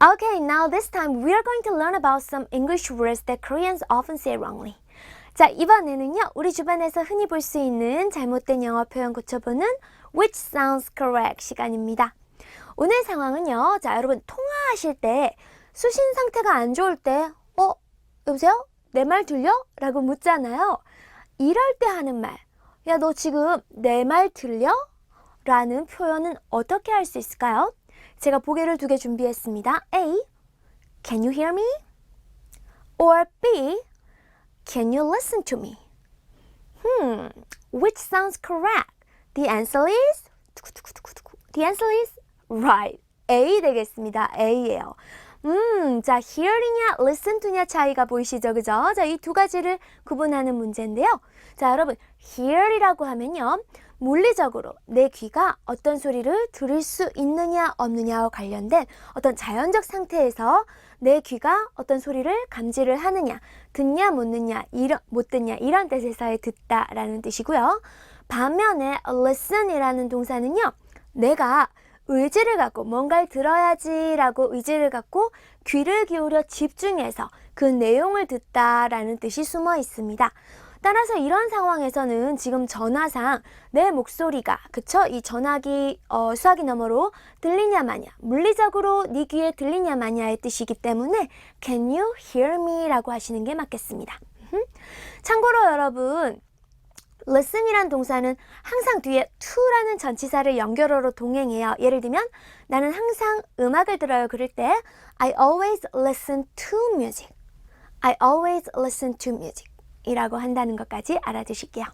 Okay, now this time we are going to learn about some English words that Koreans often say wrongly. 자, 이번에는요, 우리 주변에서 흔히 볼 수 있는 잘못된 영어 표현 고쳐보는 which sounds correct 시간입니다. 오늘 상황은요, 자, 여러분, 통화하실 때 수신 상태가 안 좋을 때, 어, 여보세요? 내 말 들려? 라고 묻잖아요. 이럴 때 하는 말, 야, 너 지금 내 말 들려? 라는 표현은 어떻게 할 수 있을까요? 제가 보기를 두 개 준비했습니다. A. Can you hear me? Or B. Can you listen to me? Hmm. Which sounds correct? The answer is. The answer is right. A 되겠습니다. A예요. 음, 자, hearing이냐, listen to냐 차이가 보이시죠? 그죠? 자, 이 두 가지를 구분하는 문제인데요. 자, 여러분, hear이라고 하면요. 물리적으로 내 귀가 어떤 소리를 들을 수 있느냐, 없느냐와 관련된 어떤 자연적 상태에서 내 귀가 어떤 소리를 감지를 하느냐, 듣냐, 못 듣냐, 이런, 못 듣냐, 이런 뜻에서의 듣다라는 뜻이고요. 반면에 listen이라는 동사는요. 내가 의지를 갖고 뭔가를 들어야지라고 의지를 갖고 귀를 기울여 집중해서 그 내용을 듣다라는 뜻이 숨어 있습니다. 따라서 이런 상황에서는 지금 전화상 내 목소리가 그쵸 이 전화기 어, 수화기 너머로 들리냐 마냐 물리적으로 네 귀에 들리냐 마냐의 뜻이기 때문에 Can you hear me?라고 하시는 게 맞겠습니다. 참고로 여러분 listen이란 동사는 항상 뒤에 to라는 전치사를 연결어로 동행해요. 예를 들면 나는 항상 음악을 들어요. 그럴 때 I always listen to music. I always listen to music. 이라고 한다는 것까지 알아두실게요.